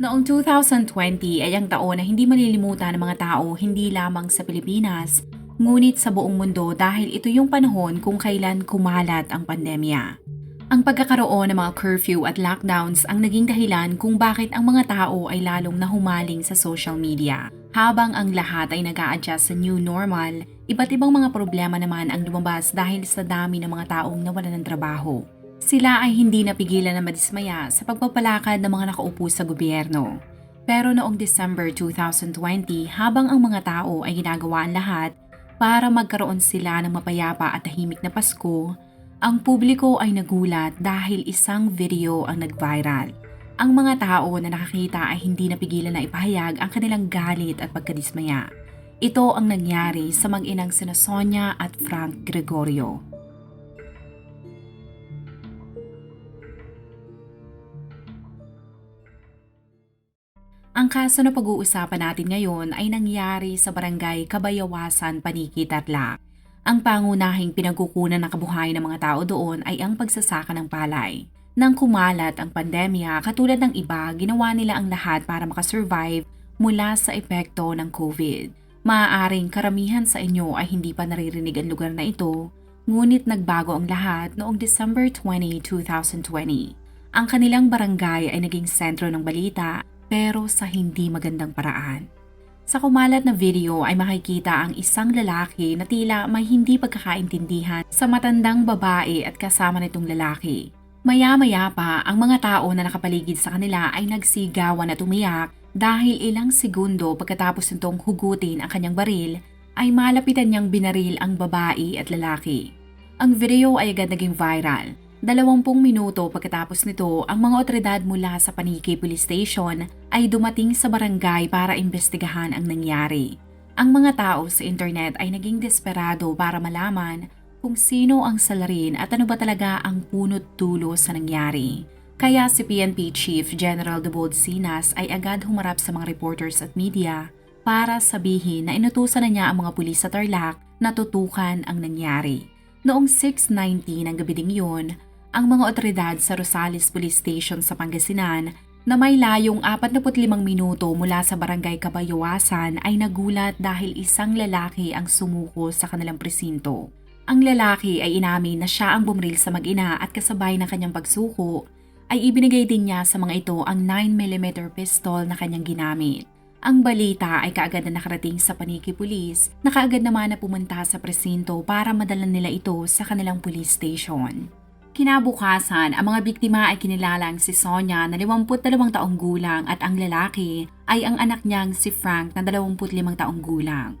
Noong 2020 ay ang taon na hindi malilimutan ng mga tao hindi lamang sa Pilipinas, ngunit sa buong mundo dahil ito yung panahon kung kailan kumalat ang pandemya. Ang pagkakaroon ng mga curfew at lockdowns ang naging dahilan kung bakit ang mga tao ay lalong nahumaling sa social media. Habang ang lahat ay nag adjust sa new normal, iba't ibang mga problema naman ang lumabas dahil sa dami ng mga taong nawalan ng trabaho. Sila ay hindi napigilan na madismaya sa pagpapalakad ng mga nakaupo sa gobyerno. Pero noong December 2020, habang ang mga tao ay ginagawa ang lahat para magkaroon sila ng mapayapa at tahimik na Pasko, ang publiko ay nagulat dahil isang video ang nag-viral. Ang mga tao na nakakita ay hindi napigilan na ipahayag ang kanilang galit at pagkadismaya. Ito ang nangyari sa mag-inang sina Sonia at Frank Gregorio. Ang kaso na pag-uusapan natin ngayon ay nangyari sa barangay Kabayawasan, Paniki, Tarlac. Ang pangunahing pinagkukunan ng kabuhayan ng mga tao doon ay ang pagsasaka ng palay. Nang kumalat ang pandemya, katulad ng iba, ginawa nila ang lahat para makasurvive mula sa epekto ng COVID. Maaaring karamihan sa inyo ay hindi pa naririnig ang lugar na ito, ngunit nagbago ang lahat noong December 20, 2020. Ang kanilang barangay ay naging sentro ng balita pero sa hindi magandang paraan. Sa kumalat na video ay makikita ang isang lalaki na tila may hindi pagkakaintindihan sa matandang babae at kasama nitong lalaki. Maya-maya pa, ang mga tao na nakapaligid sa kanila ay nagsigawan at umiyak dahil ilang segundo pagkatapos nitong hugutin ang kanyang baril ay malapitan niyang binaril ang babae at lalaki. Ang video ay agad naging viral Dalawampung minuto pagkatapos nito, ang mga otoridad mula sa Paniki Police Station ay dumating sa barangay para imbestigahan ang nangyari. Ang mga tao sa internet ay naging desperado para malaman kung sino ang salarin at ano ba talaga ang punot dulo sa nangyari. Kaya si PNP Chief General Debold Sinas ay agad humarap sa mga reporters at media para sabihin na inutusan na niya ang mga pulis sa Tarlac na tutukan ang nangyari. Noong 6.19 ng gabi ding yun, ang mga otoridad sa Rosales Police Station sa Pangasinan na may layong 45 minuto mula sa barangay Kabayawasan ay nagulat dahil isang lalaki ang sumuko sa kanilang presinto. Ang lalaki ay inamin na siya ang bumril sa mag-ina at kasabay ng kanyang pagsuko ay ibinigay din niya sa mga ito ang 9mm pistol na kanyang ginamit. Ang balita ay kaagad na nakarating sa Paniki Police na kaagad naman na pumunta sa presinto para madalan nila ito sa kanilang police station. Kinabukasan, ang mga biktima ay kinilalang si Sonia na 52 taong gulang at ang lalaki ay ang anak niyang si Frank na 25 taong gulang.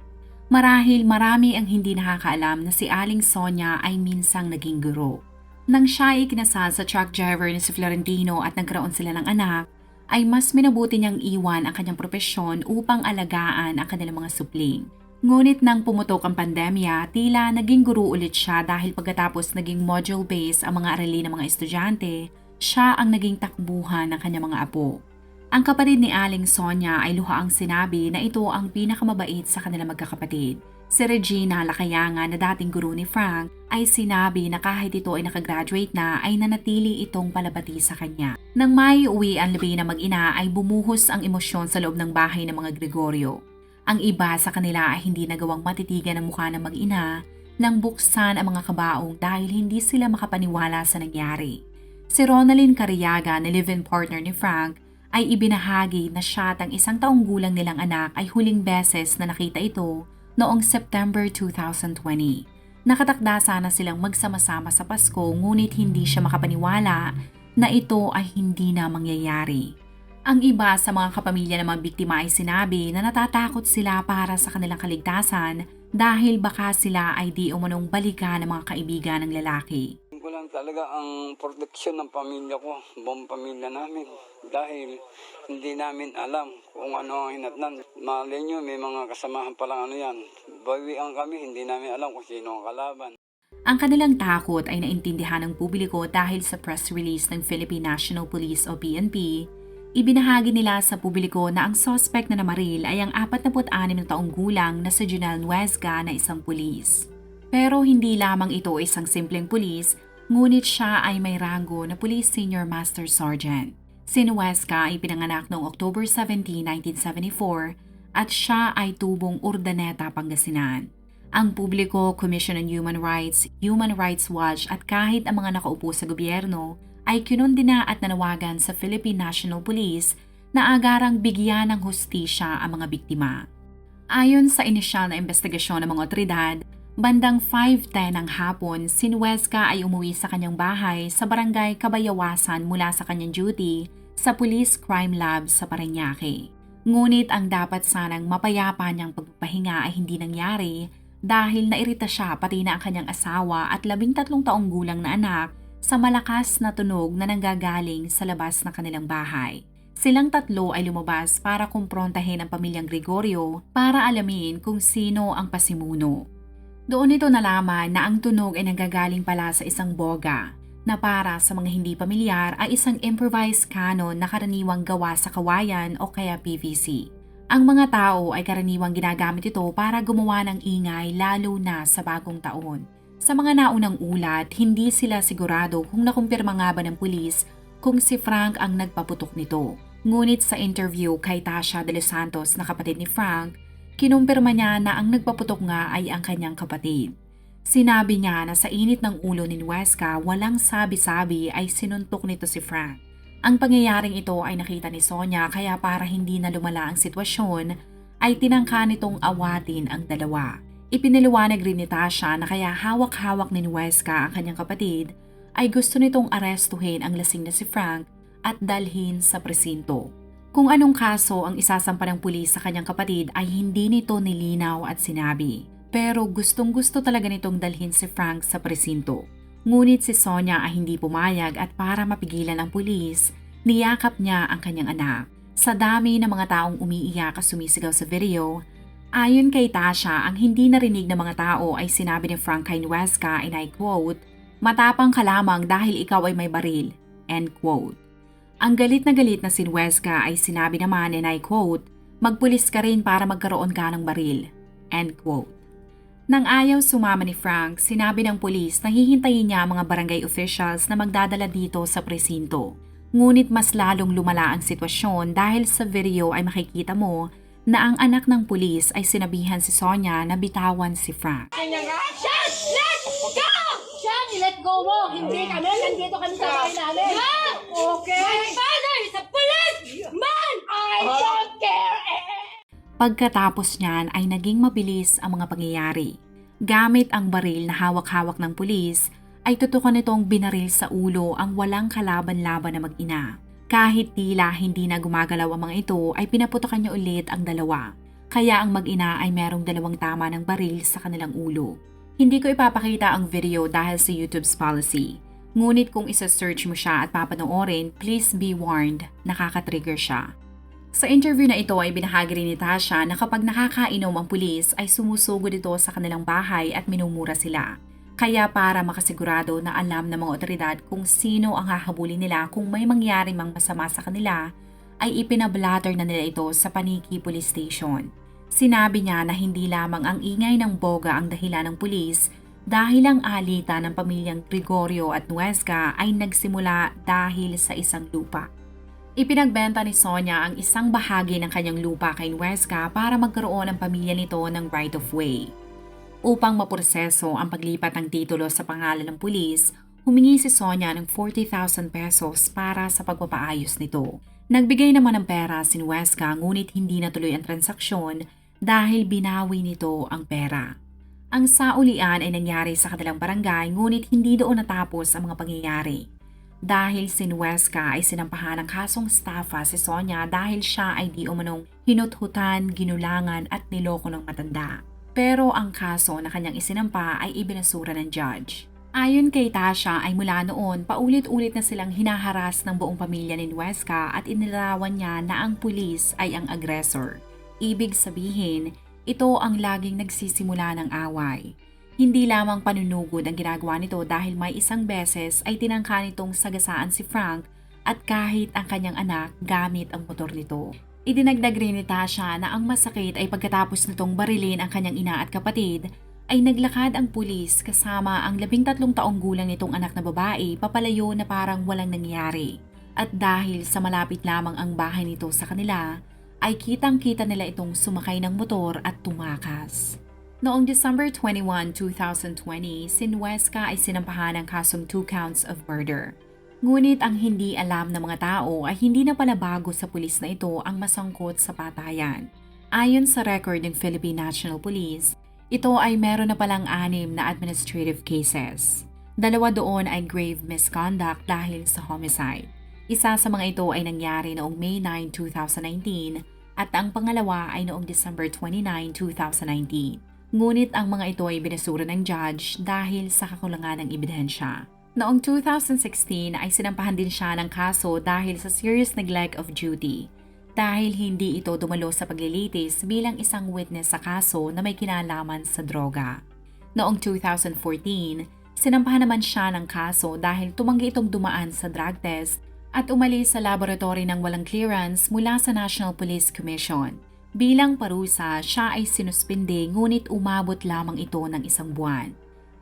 Marahil marami ang hindi nakakaalam na si Aling Sonia ay minsang naging guro. Nang siya ay kinasal sa truck driver ni si Florentino at nagkaroon sila ng anak, ay mas minabuti niyang iwan ang kanyang propesyon upang alagaan ang kanilang mga supling. Ngunit nang pumutok ang pandemya, tila naging guru ulit siya dahil pagkatapos naging module-based ang mga aralin ng mga estudyante, siya ang naging takbuhan ng kanyang mga apo. Ang kapatid ni Aling Sonia ay luha ang sinabi na ito ang pinakamabait sa kanilang magkakapatid. Si Regina Lakayangan na dating guru ni Frank ay sinabi na kahit ito ay nakagraduate na ay nanatili itong palabati sa kanya. Nang may uwi ang labi na mag-ina ay bumuhos ang emosyon sa loob ng bahay ng mga Gregorio. Ang iba sa kanila ay hindi nagawang matitigan ang mukha ng mag-ina nang buksan ang mga kabaong dahil hindi sila makapaniwala sa nangyari. Si Ronaldin Cariaga na live-in partner ni Frank ay ibinahagi na siya at ang isang taong gulang nilang anak ay huling beses na nakita ito noong September 2020. Nakatakda sana silang magsama-sama sa Pasko ngunit hindi siya makapaniwala na ito ay hindi na mangyayari. Ang iba sa mga kapamilya ng mga biktima ay sinabi na natatakot sila para sa kanilang kaligtasan dahil baka sila ay di umanong balikan ng mga kaibigan ng lalaki. ko lang talaga ang proteksyon ng pamilya ko, buong pamilya namin. dahil hindi namin alam kung ano ang hinatnan. Malay nyo, may mga kasamahan palang ano yan. Bawian kami, hindi namin alam kung sino ang kalaban. Ang kanilang takot ay naintindihan ng publiko dahil sa press release ng Philippine National Police o PNP, ibinahagi nila sa publiko na ang suspect na namaril ay ang 46 na taong gulang na si Junel Nuesga na isang pulis. Pero hindi lamang ito isang simpleng pulis, ngunit siya ay may rango na Police Senior Master Sergeant. Si Nuesga ay pinanganak noong October 17, 1974 at siya ay tubong Urdaneta, Pangasinan. Ang publiko, Commission on Human Rights, Human Rights Watch at kahit ang mga nakaupo sa gobyerno ay kinundina at nanawagan sa Philippine National Police na agarang bigyan ng hustisya ang mga biktima. Ayon sa inisyal na investigasyon ng mga otoridad, bandang 5.10 ng hapon, si Nuesca ay umuwi sa kanyang bahay sa barangay Kabayawasan mula sa kanyang duty sa Police Crime Lab sa Parañaque. Ngunit ang dapat sanang mapayapa niyang pagpapahinga ay hindi nangyari dahil nairita siya pati na ang kanyang asawa at labing tatlong taong gulang na anak sa malakas na tunog na nanggagaling sa labas ng kanilang bahay. Silang tatlo ay lumabas para kumprontahin ang pamilyang Gregorio para alamin kung sino ang pasimuno. Doon ito nalaman na ang tunog ay nanggagaling pala sa isang boga na para sa mga hindi pamilyar ay isang improvised cannon na karaniwang gawa sa kawayan o kaya PVC. Ang mga tao ay karaniwang ginagamit ito para gumawa ng ingay lalo na sa bagong taon. Sa mga naunang ulat, hindi sila sigurado kung nakumpirma nga ba ng pulis kung si Frank ang nagpaputok nito. Ngunit sa interview kay Tasha de los Santos na kapatid ni Frank, kinumpirma niya na ang nagpaputok nga ay ang kanyang kapatid. Sinabi niya na sa init ng ulo ni Nuesca walang sabi-sabi ay sinuntok nito si Frank. Ang pangyayaring ito ay nakita ni Sonia kaya para hindi na lumala ang sitwasyon, ay tinangka nitong awatin ang dalawa. Ipinaliwanag rin ni Tasha na kaya hawak-hawak ni Nuesca ang kanyang kapatid ay gusto nitong arestuhin ang lasing na si Frank at dalhin sa presinto. Kung anong kaso ang isasampa ng pulis sa kanyang kapatid ay hindi nito nilinaw at sinabi. Pero gustong gusto talaga nitong dalhin si Frank sa presinto. Ngunit si Sonia ay hindi pumayag at para mapigilan ang pulis, niyakap niya ang kanyang anak. Sa dami ng mga taong umiiyak at sumisigaw sa video, ayon kay Tasha, ang hindi narinig ng mga tao ay sinabi ni Frank kay Nuesca and I quote, Matapang ka lamang dahil ikaw ay may baril. End quote. Ang galit na galit na si Nuesca ay sinabi naman and I quote, Magpulis ka rin para magkaroon ka ng baril. End quote. Nang ayaw sumama ni Frank, sinabi ng pulis na hihintayin niya ang mga barangay officials na magdadala dito sa presinto. Ngunit mas lalong lumala ang sitwasyon dahil sa video ay makikita mo na ang anak ng pulis ay sinabihan si Sonia na bitawan si Frank. Sean, let go! Sean, let go mo. Hindi kami. Nandito kami sa bahay namin. Okay? My father is a police man! I don't care! Pagkatapos niyan ay naging mabilis ang mga pangyayari. Gamit ang baril na hawak-hawak ng pulis, ay tutukan nitong binaril sa ulo ang walang kalaban-laban na mag-ina. Kahit tila hindi na gumagalaw ang mga ito ay pinaputokan niya ulit ang dalawa. Kaya ang mag-ina ay merong dalawang tama ng baril sa kanilang ulo. Hindi ko ipapakita ang video dahil sa YouTube's policy. Ngunit kung isa-search mo siya at papanoorin, please be warned, nakaka-trigger siya. Sa interview na ito ay binahagi rin ni Tasha na kapag nakakainom ang pulis ay sumusugod ito sa kanilang bahay at minumura sila. Kaya para makasigurado na alam ng mga otoridad kung sino ang hahabulin nila kung may mangyari mang masama sa kanila, ay ipinablatter na nila ito sa Paniki Police Station. Sinabi niya na hindi lamang ang ingay ng boga ang dahilan ng pulis dahil ang alita ng pamilyang Gregorio at Nuesca ay nagsimula dahil sa isang lupa. Ipinagbenta ni Sonia ang isang bahagi ng kanyang lupa kay Nuesca para magkaroon ang pamilya nito ng right of way. Upang maproseso ang paglipat ng titulo sa pangalan ng pulis, humingi si Sonia ng 40,000 pesos para sa pagpapaayos nito. Nagbigay naman ng pera si Nuesca ngunit hindi natuloy ang transaksyon dahil binawi nito ang pera. Ang saulian ay nangyari sa kanilang barangay ngunit hindi doon natapos ang mga pangyayari. Dahil si Nuesca ay sinampahan ng kasong staffa si Sonia dahil siya ay di umanong hinuthutan, ginulangan at niloko ng matanda. Pero ang kaso na kanyang isinampa ay ibinasura ng judge. Ayon kay Tasha ay mula noon paulit-ulit na silang hinaharas ng buong pamilya ni Huesca at inilarawan niya na ang pulis ay ang aggressor. Ibig sabihin, ito ang laging nagsisimula ng away. Hindi lamang panunugod ang ginagawa nito dahil may isang beses ay tinangka nitong sagasaan si Frank at kahit ang kanyang anak gamit ang motor nito. Idinagdag rin ni Tasha na ang masakit ay pagkatapos nitong barilin ang kanyang ina at kapatid, ay naglakad ang pulis kasama ang labing tatlong taong gulang nitong anak na babae papalayo na parang walang nangyari. At dahil sa malapit lamang ang bahay nito sa kanila, ay kitang-kita nila itong sumakay ng motor at tumakas. Noong December 21, 2020, si Nuesca ay sinampahan ng kasong two counts of murder. Ngunit ang hindi alam ng mga tao ay hindi na pala bago sa pulis na ito ang masangkot sa patayan. Ayon sa record ng Philippine National Police, ito ay meron na palang anim na administrative cases. Dalawa doon ay grave misconduct dahil sa homicide. Isa sa mga ito ay nangyari noong May 9, 2019 at ang pangalawa ay noong December 29, 2019. Ngunit ang mga ito ay binasura ng judge dahil sa kakulangan ng ebidensya. Noong 2016 ay sinampahan din siya ng kaso dahil sa serious neglect of duty dahil hindi ito dumalo sa paglilitis bilang isang witness sa kaso na may kinalaman sa droga. Noong 2014, sinampahan naman siya ng kaso dahil tumanggi itong dumaan sa drug test at umalis sa laboratory ng walang clearance mula sa National Police Commission. Bilang parusa, siya ay sinuspinde ngunit umabot lamang ito ng isang buwan.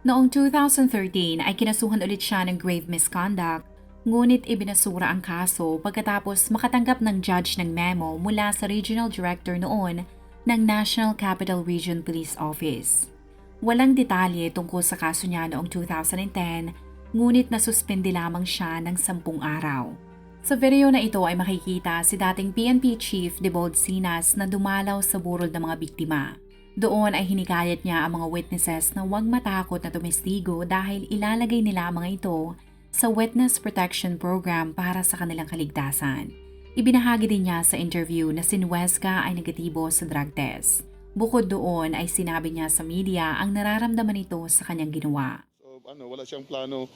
Noong 2013 ay kinasuhan ulit siya ng grave misconduct ngunit ibinasura ang kaso pagkatapos makatanggap ng judge ng memo mula sa regional director noon ng National Capital Region Police Office. Walang detalye tungkol sa kaso niya noong 2010 ngunit nasuspende lamang siya ng sampung araw. Sa video na ito ay makikita si dating PNP Chief Debold Sinas na dumalaw sa burol ng mga biktima. Doon ay hinikayat niya ang mga witnesses na huwag matakot na tumestigo dahil ilalagay nila ang mga ito sa Witness Protection Program para sa kanilang kaligtasan. Ibinahagi din niya sa interview na si Nuesca ay negatibo sa drug test. Bukod doon ay sinabi niya sa media ang nararamdaman nito sa kanyang ginawa. So, ano, wala siyang plano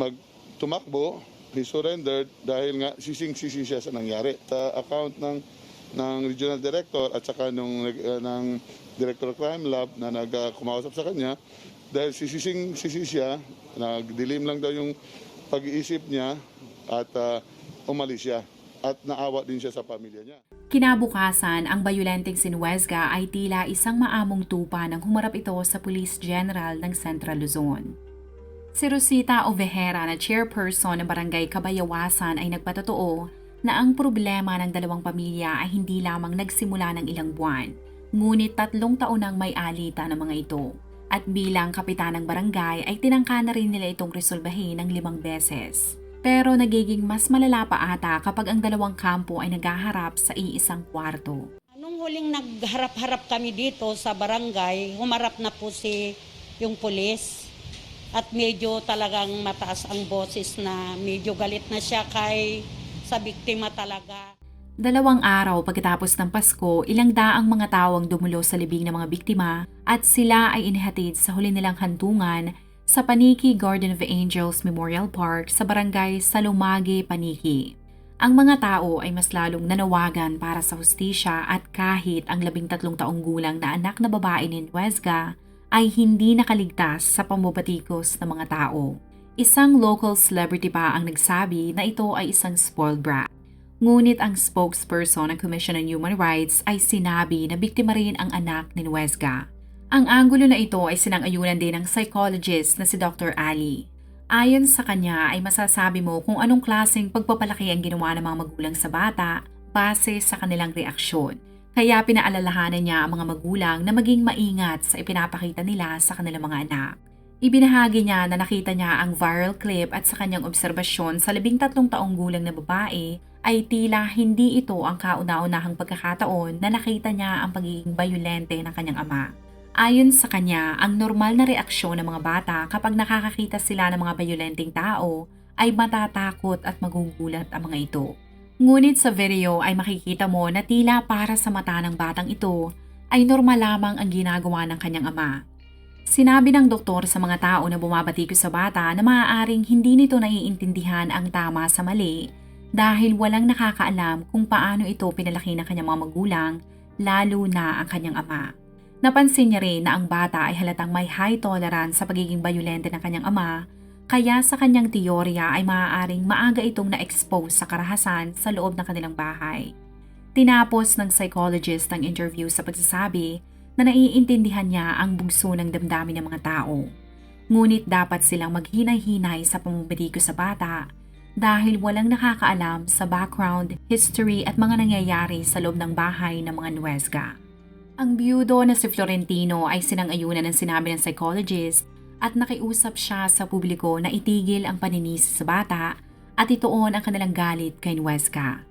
magtumakbo. He surrendered dahil nga sising-sisi siya sa nangyari. Sa account ng ng regional director at saka nung uh, ng director of crime lab na nagkumausap sa kanya dahil sisising-sisi siya, nagdilim lang daw yung pag-iisip niya at uh, umalis siya at naawa din siya sa pamilya niya. Kinabukasan, ang bayulenteng si Nuesga ay tila isang maamong tupa nang humarap ito sa Police General ng Central Luzon. Si Rosita Ovejera na chairperson ng Barangay Kabayawasan ay nagpatotoo na ang problema ng dalawang pamilya ay hindi lamang nagsimula ng ilang buwan, ngunit tatlong taon nang may alita ng mga ito. At bilang kapitan ng barangay ay tinangka na rin nila itong resolbahin ng limang beses. Pero nagiging mas malala pa ata kapag ang dalawang kampo ay naghaharap sa iisang kwarto. Nung huling nagharap-harap kami dito sa barangay, humarap na po si yung pulis. At medyo talagang mataas ang boses na medyo galit na siya kay sa biktima talaga. Dalawang araw pagkatapos ng Pasko, ilang daang mga tao ang dumulo sa libing ng mga biktima at sila ay inihatid sa huli nilang hantungan sa Paniki Garden of Angels Memorial Park sa barangay Salumage, Paniki. Ang mga tao ay mas lalong nanawagan para sa hustisya at kahit ang labing tatlong taong gulang na anak na babae ni Nuesga ay hindi nakaligtas sa pambabatikos ng mga tao. Isang local celebrity pa ang nagsabi na ito ay isang spoiled brat. Ngunit ang spokesperson ng Commission on Human Rights ay sinabi na biktima rin ang anak ni Nuesga. Ang anggulo na ito ay sinang-ayunan din ng psychologist na si Dr. Ali. Ayon sa kanya ay masasabi mo kung anong klaseng pagpapalaki ang ginawa ng mga magulang sa bata base sa kanilang reaksyon. Kaya pinaalalahanan niya ang mga magulang na maging maingat sa ipinapakita nila sa kanilang mga anak. Ibinahagi niya na nakita niya ang viral clip at sa kanyang obserbasyon sa labing tatlong taong gulang na babae ay tila hindi ito ang kauna-unahang pagkakataon na nakita niya ang pagiging bayolente ng kanyang ama. Ayon sa kanya, ang normal na reaksyon ng mga bata kapag nakakakita sila ng mga bayolenteng tao ay matatakot at magugulat ang mga ito. Ngunit sa video ay makikita mo na tila para sa mata ng batang ito ay normal lamang ang ginagawa ng kanyang ama. Sinabi ng doktor sa mga tao na bumabati ko sa bata na maaaring hindi nito naiintindihan ang tama sa mali dahil walang nakakaalam kung paano ito pinalaki ng kanyang mga magulang, lalo na ang kanyang ama. Napansin niya rin na ang bata ay halatang may high tolerance sa pagiging bayolente ng kanyang ama, kaya sa kanyang teorya ay maaaring maaga itong na-expose sa karahasan sa loob ng kanilang bahay. Tinapos ng psychologist ang interview sa pagsasabi na naiintindihan niya ang bugso ng damdamin ng mga tao. Ngunit dapat silang maghinay-hinay sa pamumabiko sa bata dahil walang nakakaalam sa background, history at mga nangyayari sa loob ng bahay ng mga Nuesga. Ang byudo na si Florentino ay sinang-ayunan ng sinabi ng psychologist at nakiusap siya sa publiko na itigil ang paninisi sa bata at ituon ang kanilang galit kay Nuesga.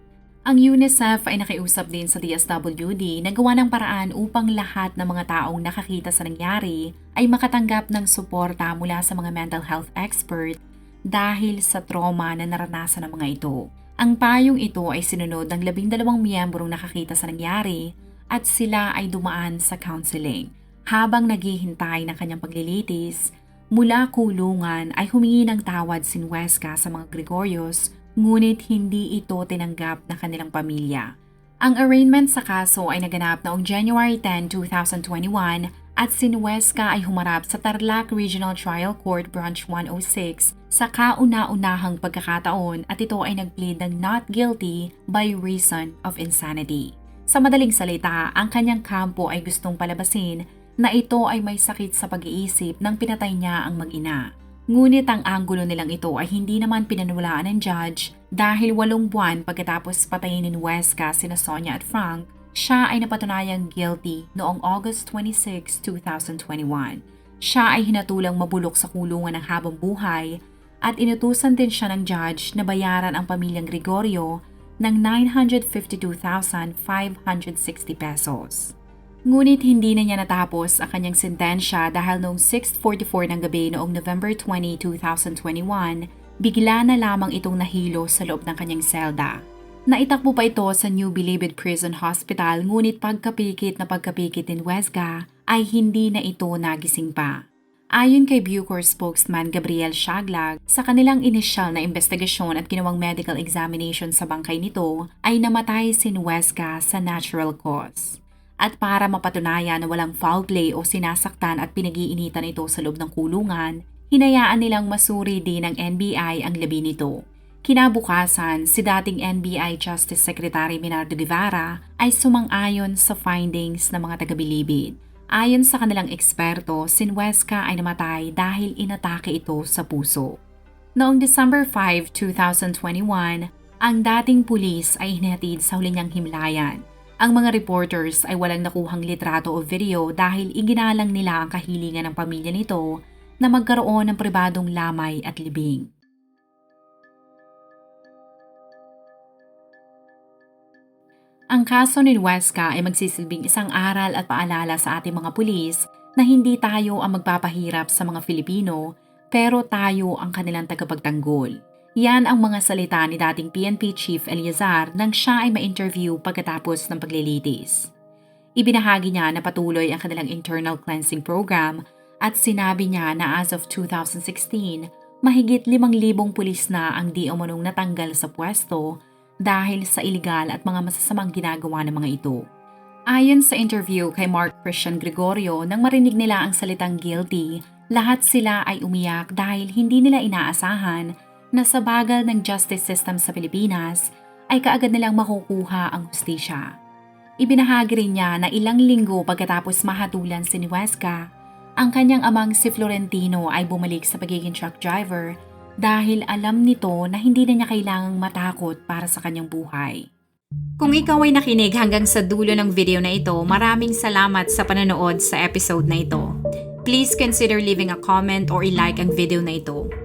Ang UNICEF ay nakiusap din sa DSWD na gawa ng paraan upang lahat ng mga taong nakakita sa nangyari ay makatanggap ng suporta mula sa mga mental health expert dahil sa trauma na naranasan ng mga ito. Ang payong ito ay sinunod ng labing dalawang miyembrong nakakita sa nangyari at sila ay dumaan sa counseling. Habang naghihintay ng kanyang paglilitis, mula kulungan ay humingi ng tawad si Nuesca sa mga Gregorios ngunit hindi ito tinanggap ng kanilang pamilya. Ang arraignment sa kaso ay naganap noong January 10, 2021 at si Nuesca ay humarap sa Tarlac Regional Trial Court Branch 106 sa kauna-unahang pagkakataon at ito ay nagplead ng not guilty by reason of insanity. Sa madaling salita, ang kanyang kampo ay gustong palabasin na ito ay may sakit sa pag-iisip nang pinatay niya ang mag-ina. Ngunit ang anggulo nilang ito ay hindi naman pinanulaan ng judge dahil walong buwan pagkatapos patayin ni Huesca sina Sonia at Frank, siya ay napatunayang guilty noong August 26, 2021. Siya ay hinatulang mabulok sa kulungan ng habang buhay at inutusan din siya ng judge na bayaran ang pamilyang Gregorio ng 952,560 pesos. Ngunit hindi na niya natapos ang kanyang sentensya dahil noong 6.44 ng gabi noong November 20, 2021, bigla na lamang itong nahilo sa loob ng kanyang selda. Naitakbo pa ito sa New Bilibid Prison Hospital ngunit pagkapikit na pagkapikit ni Huesga ay hindi na ito nagising pa. Ayon kay Bucor spokesman Gabriel Shaglag, sa kanilang inisyal na investigasyon at ginawang medical examination sa bangkay nito ay namatay si Huesga sa natural cause. At para mapatunayan na walang foul play o sinasaktan at pinag-iinitan ito sa loob ng kulungan, hinayaan nilang masuri din ng NBI ang labi nito. Kinabukasan, si dating NBI Justice Secretary Minardo Guevara ay sumang-ayon sa findings ng mga taga-bilibid. Ayon sa kanilang eksperto, si Huesca ay namatay dahil inatake ito sa puso. Noong December 5, 2021, ang dating pulis ay hinihatid sa huli niyang himlayan. Ang mga reporters ay walang nakuhang litrato o video dahil iginalang nila ang kahilingan ng pamilya nito na magkaroon ng pribadong lamay at libing. Ang kaso ni Huesca ay magsisilbing isang aral at paalala sa ating mga pulis na hindi tayo ang magpapahirap sa mga Filipino pero tayo ang kanilang tagapagtanggol. Yan ang mga salita ni dating PNP Chief Eliazar nang siya ay ma-interview pagkatapos ng paglilitis. Ibinahagi niya na patuloy ang kanilang internal cleansing program at sinabi niya na as of 2016, mahigit 5,000 pulis na ang di umanong natanggal sa pwesto dahil sa iligal at mga masasamang ginagawa ng mga ito. Ayon sa interview kay Mark Christian Gregorio, nang marinig nila ang salitang guilty, lahat sila ay umiyak dahil hindi nila inaasahan na sa bagal ng justice system sa Pilipinas ay kaagad nilang makukuha ang hustisya. Ibinahagi rin niya na ilang linggo pagkatapos mahatulan si Huesca, ang kanyang amang si Florentino ay bumalik sa pagiging truck driver dahil alam nito na hindi na niya kailangang matakot para sa kanyang buhay. Kung ikaw ay nakinig hanggang sa dulo ng video na ito, maraming salamat sa panonood sa episode na ito. Please consider leaving a comment or i-like ang video na ito.